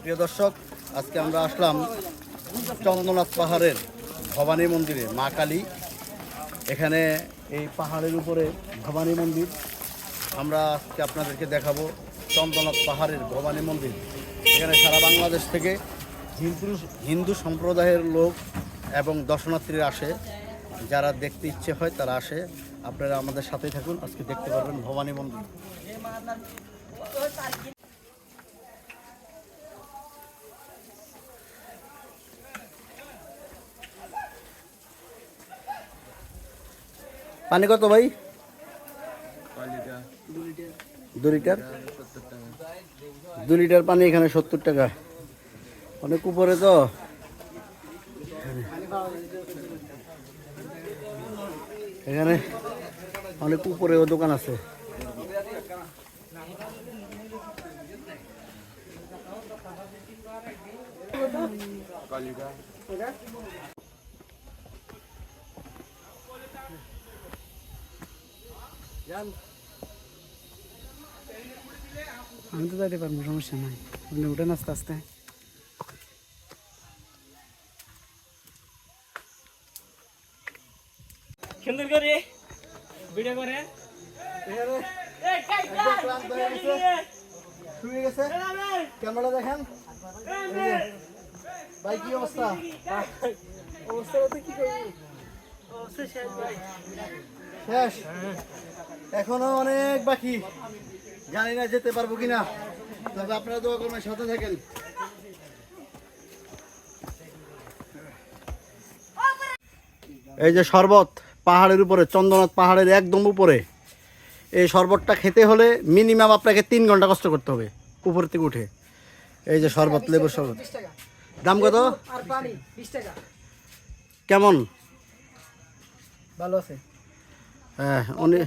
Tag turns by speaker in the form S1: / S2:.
S1: প্রিয় দর্শক, আজকে আমরা আসলাম চন্দ্রনাথ পাহাড়ের ভবানী মন্দিরে, মা কালী। এখানে এই পাহাড়ের উপরে ভবানী মন্দির। আমরা আজকে আপনাদেরকে দেখাবো চন্দ্রনাথ পাহাড়ের ভবানী মন্দির। এখানে সারা বাংলাদেশ থেকে হিন্দু হিন্দু সম্প্রদায়ের লোক এবং দর্শনার্থীরা আসে। যারা দেখতে ইচ্ছে হয় তারা আসে। আপনারা আমাদের সাথেই থাকুন, আজকে দেখতে পারবেন ভবানী মন্দির। পানি কত ভাই? দু লিটার। দু লিটার পানি এখানে সত্তর টাকা। অনেক উপরে তো। এখানে অনেক উপরেও দোকান আছে।
S2: আমি তো যাইতে পারবো সমস্যা নাই আপনি উঠেন আস্তে আস্তে
S3: সুন্দর করে ভিডিও করে
S1: শুয়ে গেছে ক্যামেরা দেখেন ভাই কি অবস্থা
S2: অবস্থা বলতে কি করবো
S1: শেষ এখনও অনেক বাকি। জানি না যেতে পারব কিনা। তবে আপনারা দোয়া করবেন সাথে থাকেন। এই যে শরবত পাহাড়ের উপরে চন্দ্রনাথ পাহাড়ের একদম উপরে। এই শরবতটা খেতে হলে মিনিমাম আপনাকে তিন ঘণ্টা কষ্ট করতে হবে উপর থেকে উঠে। এই যে শরবত লেবুর শরবত। দাম কত? কেমন?
S2: ভালো আছে।
S1: হ্যাঁ অনেক